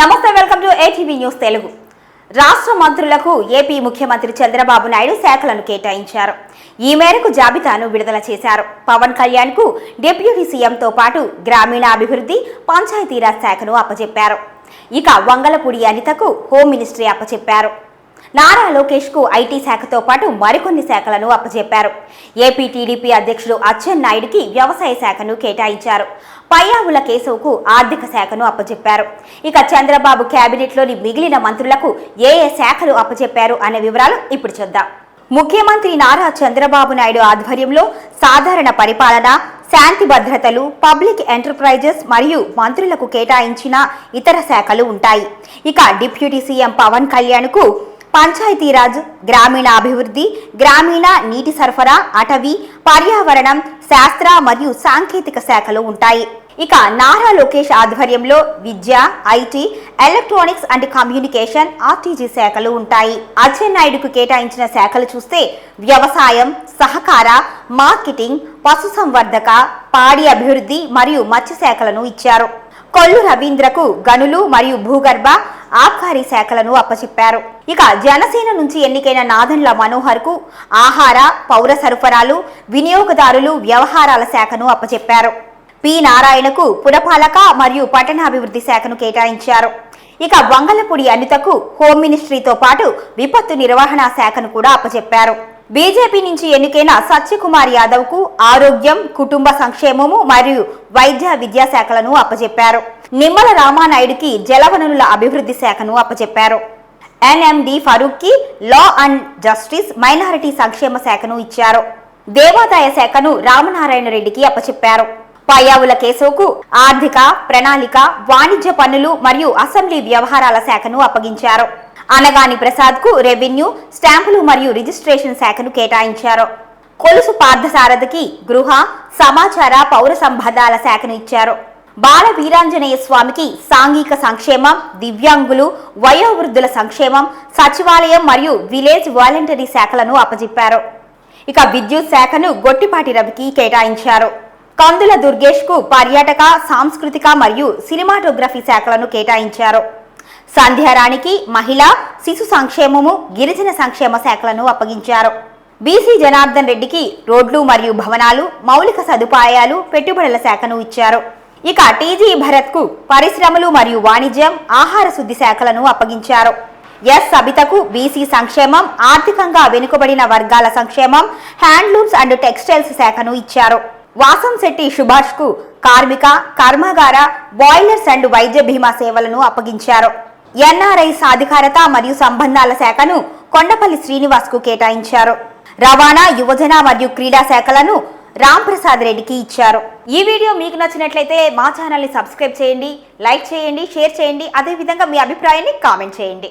నమస్తే welcome to ATV news Telugu. రాష్ట్ర మంత్రులకు ఏపీ ముఖ్యమంత్రి చంద్రబాబు నాయుడు శాఖలను కేటాయించారు. ఈ మేరకు జాబితాను విడుదల చేశారు. పవన్ కళ్యాణ్కు డిప్యూటీ సీఎంతో పాటు గ్రామీణాభివృద్ధి పంచాయతీరాజ్ శాఖను అప్పచెప్పారు ఇక వంగలపూడి అనితకు హోం మినిస్ట్రీ అప్పచెప్పారు నారా లోకేష్కు ఐటీ శాఖతో పాటు మరికొన్ని శాఖలను అప్పచెప్పారు ఏపీ టీడీపీ అధ్యక్షుడు అచ్చెన్నాయుడికి వ్యవసాయ శాఖను కేటాయించారు. పయ్యావుల కేశవ్కు ఆర్థిక శాఖను అప్పచెప్పారు ఇక చంద్రబాబు కేబినెట్లోని మిగిలిన మంత్రులకు ఏ ఏ శాఖలు అప్పచెప్పారు అనే వివరాలు ఇప్పుడు చూద్దాం. ముఖ్యమంత్రి నారా చంద్రబాబు నాయుడు ఆధ్వర్యంలో సాధారణ పరిపాలన శాంతి భద్రతలు పబ్లిక్ ఎంటర్ప్రైజెస్ మరియు మంత్రులకు కేటాయించిన ఇతర శాఖలు ఉంటాయి. ఇక డిప్యూటీ సీఎం పవన్ కళ్యాణ్కు పంచాయతీరాజ్ గ్రామీణాభివృద్ధి గ్రామీణ నీటి సరఫరా అటవీ పర్యావరణం శాస్త్ర మరియు సాంకేతిక శాఖలు ఉంటాయి. ఇక నారా లోకేష్ ఆధ్వర్యంలో విద్య IT electronics and communication RTG శాఖలు ఉంటాయి. అచ్చెన్నాయుడుకు కేటాయించిన శాఖలు చూస్తే వ్యవసాయం సహకార మార్కెటింగ్ పశుసంవర్ధక పాడి అభివృద్ధి మరియు మత్స్య శాఖలను ఇచ్చారు. కొల్లు రవీంద్రకు గనులు మరియు భూగర్భ ఆబ్కారీ శాఖలను అప్పచెప్పారు. ఇక జనసేన నుంచి ఎన్నికైన నాదన్ల మనోహర్కు ఆహార పౌర సరఫరాలు వినియోగదారులు వ్యవహారాల శాఖను అప్పచెప్పారు. పి. నారాయణకు పురపాలక మరియు పట్టణాభివృద్ధి శాఖను కేటాయించారు. ఇక వంగలపూడి అనితకు హోం మినిస్ట్రీతో పాటు విపత్తు నిర్వహణ శాఖను కూడా అప్పచెప్పారు. బీజేపీ నుంచి ఎన్నికైన సత్యకుమార్ యాదవ్కు ఆరోగ్యం కుటుంబ సంక్షేమము మరియు వైద్య విద్యా శాఖలను అప్పచెప్పారు. నిమ్మల రామానాయుడుకి జలవనరుల అభివృద్ధి శాఖను అప్పచెప్పారు. ఎన్ఎండి ఫరూక్కి లా అండ్ జస్టిస్ మైనారిటీ సంక్షేమ శాఖను ఇచ్చారు. దేవాదాయ శాఖను రామనారాయణ రెడ్డికి అప్పచెప్పారు. పయ్యావుల కేశవ్కు ఆర్థిక ప్రణాళిక వాణిజ్య పన్నులు మరియు అసెంబ్లీ వ్యవహారాల శాఖను అప్పగించారు. అనగాని ప్రసాద్కు రెవెన్యూ స్టాంపులు మరియు రిజిస్ట్రేషన్ శాఖను కేటాయించారు. కొలుసు పార్థసారథికి గృహ సమాచార పౌర సంబంధాల శాఖను ఇచ్చారు. బాల వీరాంజనేయ స్వామికి సాంఘిక సంక్షేమం దివ్యాంగులు వయోవృద్ధుల సంక్షేమం సచివాలయం మరియు విలేజ్ వాలంటరీ శాఖలను అప్పజెప్పారు. ఇక విద్యుత్ శాఖను గొట్టిపాటి రవికి కేటాయించారు. కందుల దుర్గేష్కు పర్యాటక సాంస్కృతిక మరియు సినిమాటోగ్రఫీ శాఖలను కేటాయించారు. సంధ్యారాణికి మహిళా శిశు సంక్షేమము గిరిజన సంక్షేమ శాఖలను అప్పగించారు. బీసీ జనార్దన్ రెడ్డికి రోడ్లు మరియు భవనాలు మౌలిక సదుపాయాలు పెట్టుబడుల శాఖను ఇచ్చారు. ఇక టీజీ భరత్కు పరిశ్రమలు మరియు వాణిజ్యం ఆహార శుద్ధి శాఖలను అప్పగించారు. ఎస్ సబితకు బీసీ సంక్షేమం ఆర్థికంగా వెనుకబడిన వర్గాల సంక్షేమం హ్యాండ్లూమ్స్ అండ్ టెక్స్టైల్స్ శాఖను ఇచ్చారు. వాసం శెట్టి సుభాష్కు కార్మిక కర్మాగార బాయిలర్స్ అండ్ వైద్య బీమా సేవలను అప్పగించారు. ఎన్ఆర్ఐ సాధికారత మరియు సంబంధాల శాఖను కొండపల్లి శ్రీనివాస్కు కేటాయించారు. రవాణా యువజన మరియు క్రీడా శాఖలను రామ్ ప్రసాద్ రెడ్డికి ఇచ్చారు. ఈ వీడియో మీకు నచ్చినట్లయితే మా ఛానల్ని సబ్స్క్రైబ్ చేయండి లైక్ చేయండి షేర్ చేయండి అదేవిధంగా మీ అభిప్రాయాన్ని కామెంట్ చేయండి.